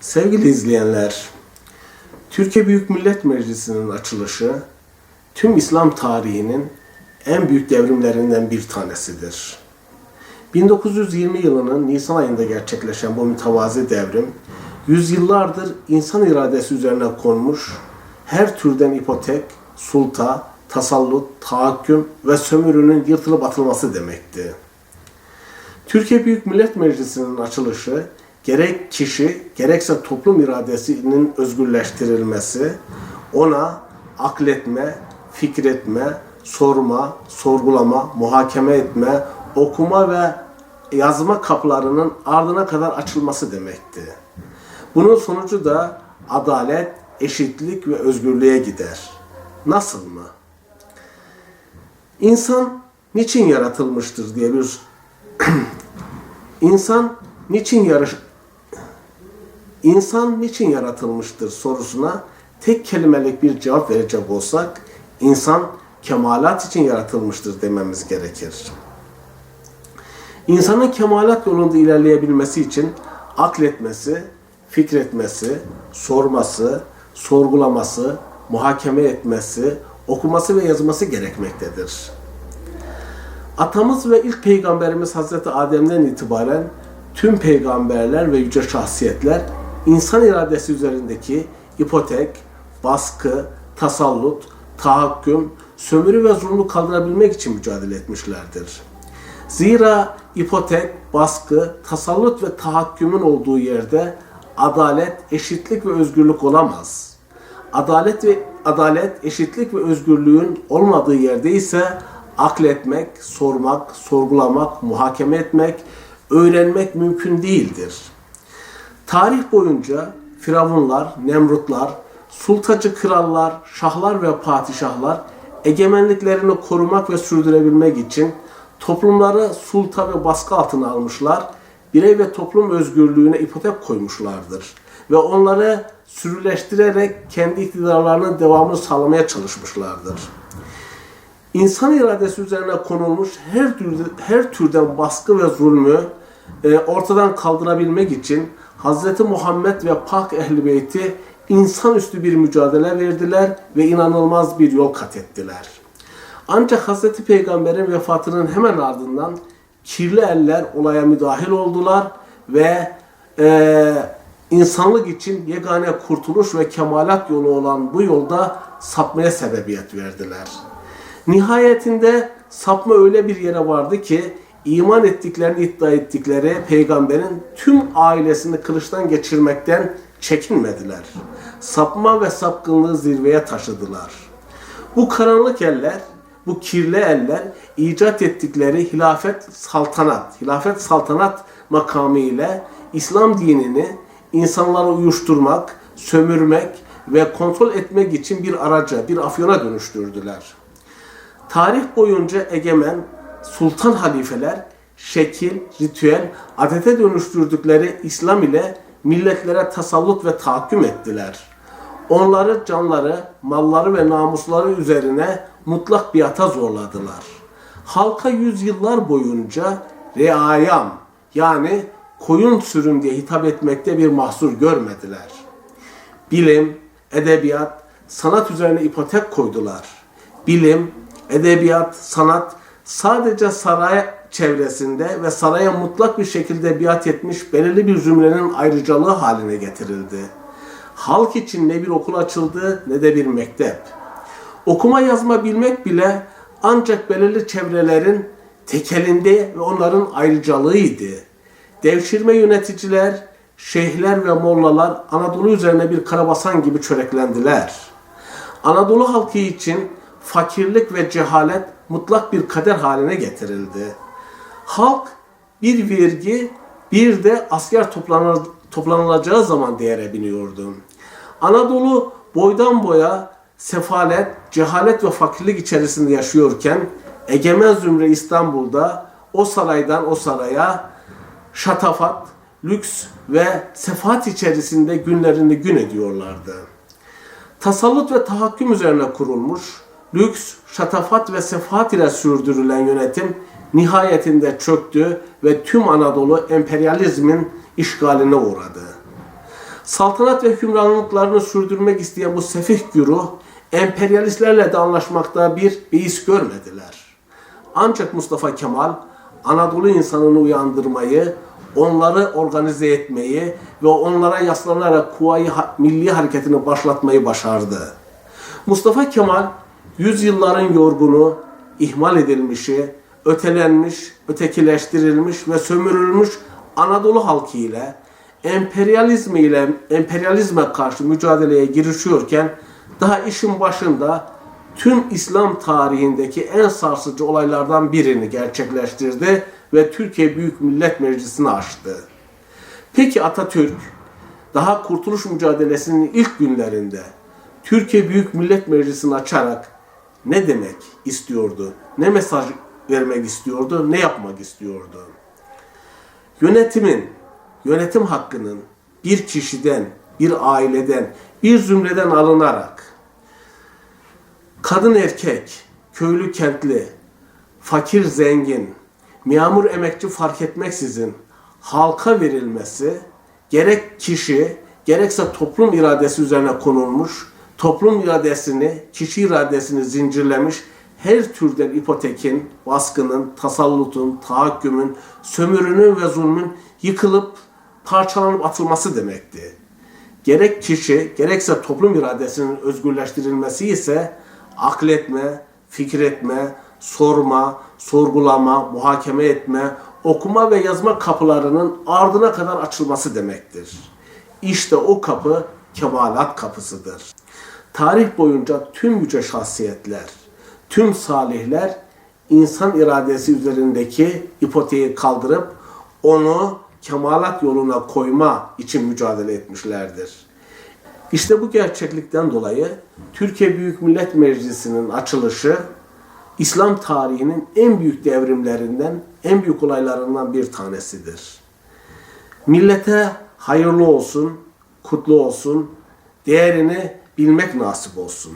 Sevgili izleyenler, Türkiye Büyük Millet Meclisi'nin açılışı tüm İslam tarihinin en büyük devrimlerinden bir tanesidir. 1920 yılının Nisan ayında gerçekleşen bu mütevazi devrim, yüzyıllardır insan iradesi üzerine konmuş her türden ipotek, sulta, tasallut, tahakküm ve sömürünün yırtılıp atılması demekti. Türkiye Büyük Millet Meclisi'nin açılışı gerek kişi gerekse toplum iradesinin özgürleştirilmesi, ona akletme, fikretme, sorma, sorgulama, muhakeme etme, okuma ve yazma kapılarının ardına kadar açılması demekti. Bunun sonucu da adalet, eşitlik ve özgürlüğe gider. Nasıl mı? İnsan niçin yaratılmıştır diye bir İnsan niçin yarış İnsan niçin yaratılmıştır sorusuna tek kelimelik bir cevap verecek olsak insan kemalat için yaratılmıştır dememiz gerekir. İnsanın kemalat yolunda ilerleyebilmesi için akletmesi, fikretmesi, sorması, sorgulaması, muhakeme etmesi, okuması ve yazması gerekmektedir. Atamız ve ilk peygamberimiz Hazreti Adem'den itibaren tüm peygamberler ve yüce şahsiyetler insan iradesi üzerindeki ipotek, baskı, tasallut, tahakküm, sömürü ve zulmü kaldırabilmek için mücadele etmişlerdir. Zira ipotek, baskı, tasallut ve tahakkümün olduğu yerde adalet, eşitlik ve özgürlük olamaz. Adalet ve adalet, eşitlik ve özgürlüğün olmadığı yerde ise akletmek, sormak, sorgulamak, muhakeme etmek, öğrenmek mümkün değildir. Tarih boyunca firavunlar, nemrutlar, sultacı krallar, şahlar ve padişahlar egemenliklerini korumak ve sürdürebilmek için toplumları sulta ve baskı altına almışlar, birey ve toplum özgürlüğüne ipotek koymuşlardır ve onları sürüleştirerek kendi iktidarlarının devamını sağlamaya çalışmışlardır. İnsan iradesi üzerine konulmuş her türden, her türden baskı ve zulmü e, ortadan kaldırabilmek için Hz. Muhammed ve Pak Ehl-i Beyti insanüstü bir mücadele verdiler ve inanılmaz bir yol kat ettiler. Ancak Hz. Peygamber'in vefatının hemen ardından kirli eller olaya müdahil oldular ve e, insanlık için yegane kurtuluş ve kemalat yolu olan bu yolda sapmaya sebebiyet verdiler. Nihayetinde sapma öyle bir yere vardı ki iman ettiklerini iddia ettikleri peygamberin tüm ailesini kılıçtan geçirmekten çekinmediler. Sapma ve sapkınlığı zirveye taşıdılar. Bu karanlık eller, bu kirli eller icat ettikleri hilafet saltanat, hilafet saltanat makamı ile İslam dinini insanları uyuşturmak, sömürmek ve kontrol etmek için bir araca, bir afyona dönüştürdüler. Tarih boyunca egemen sultan halifeler şekil, ritüel, adete dönüştürdükleri İslam ile milletlere tasallut ve tahakküm ettiler. Onları canları, malları ve namusları üzerine mutlak biata zorladılar. Halka yüzyıllar boyunca reayam yani koyun sürüm diye hitap etmekte bir mahsur görmediler. Bilim, edebiyat, sanat üzerine ipotek koydular. Bilim, edebiyat, sanat sadece saray çevresinde ve saraya mutlak bir şekilde biat etmiş belirli bir zümrenin ayrıcalığı haline getirildi. Halk için ne bir okul açıldı ne de bir mektep. Okuma yazma bilmek bile ancak belirli çevrelerin tekelinde ve onların ayrıcalığıydı. Devşirme yöneticiler, şeyhler ve mollalar Anadolu üzerine bir karabasan gibi çöreklendiler. Anadolu halkı için fakirlik ve cehalet mutlak bir kader haline getirildi. Halk bir vergi bir de asker toplanır, toplanılacağı zaman değere biniyordu. Anadolu boydan boya sefalet, cehalet ve fakirlik içerisinde yaşıyorken egemen zümre İstanbul'da o saraydan o saraya şatafat, lüks ve sefahat içerisinde günlerini gün ediyorlardı. Tasallut ve tahakküm üzerine kurulmuş, lüks, şatafat ve sefahat ile sürdürülen yönetim nihayetinde çöktü ve tüm Anadolu emperyalizmin işgaline uğradı. Saltanat ve hükümranlıklarını sürdürmek isteyen bu sefih güruh, emperyalistlerle de anlaşmakta bir beis görmediler. Ancak Mustafa Kemal, Anadolu insanını uyandırmayı, onları organize etmeyi ve onlara yaslanarak Kuvayi Milli Hareketi'ni başlatmayı başardı. Mustafa Kemal, yüzyılların yorgunu, ihmal edilmişi, ötelenmiş, ötekileştirilmiş ve sömürülmüş Anadolu halkı ile emperyalizm ile emperyalizme karşı mücadeleye girişiyorken daha işin başında tüm İslam tarihindeki en sarsıcı olaylardan birini gerçekleştirdi ve Türkiye Büyük Millet Meclisi'ni açtı. Peki Atatürk daha kurtuluş mücadelesinin ilk günlerinde Türkiye Büyük Millet Meclisi'ni açarak ne demek istiyordu? Ne mesaj vermek istiyordu? Ne yapmak istiyordu? Yönetimin, yönetim hakkının bir kişiden, bir aileden, bir zümreden alınarak kadın erkek, köylü kentli, fakir zengin, memur emekçi fark etmeksizin halka verilmesi gerek kişi gerekse toplum iradesi üzerine konulmuş, toplum iradesini, kişi iradesini zincirlemiş her türden ipotekin, baskının, tasallutun, tahakkümün, sömürünün ve zulmün yıkılıp parçalanıp atılması demekti. Gerek kişi, gerekse toplum iradesinin özgürleştirilmesi ise akletme, fikretme, sorma, sorgulama, muhakeme etme, okuma ve yazma kapılarının ardına kadar açılması demektir. İşte o kapı kemalat kapısıdır. Tarih boyunca tüm yüce şahsiyetler, tüm salihler insan iradesi üzerindeki ipoteği kaldırıp onu kemalat yoluna koyma için mücadele etmişlerdir. İşte bu gerçeklikten dolayı Türkiye Büyük Millet Meclisi'nin açılışı İslam tarihinin en büyük devrimlerinden, en büyük olaylarından bir tanesidir. Millete hayırlı olsun, kutlu olsun, değerini bilmek nasip olsun.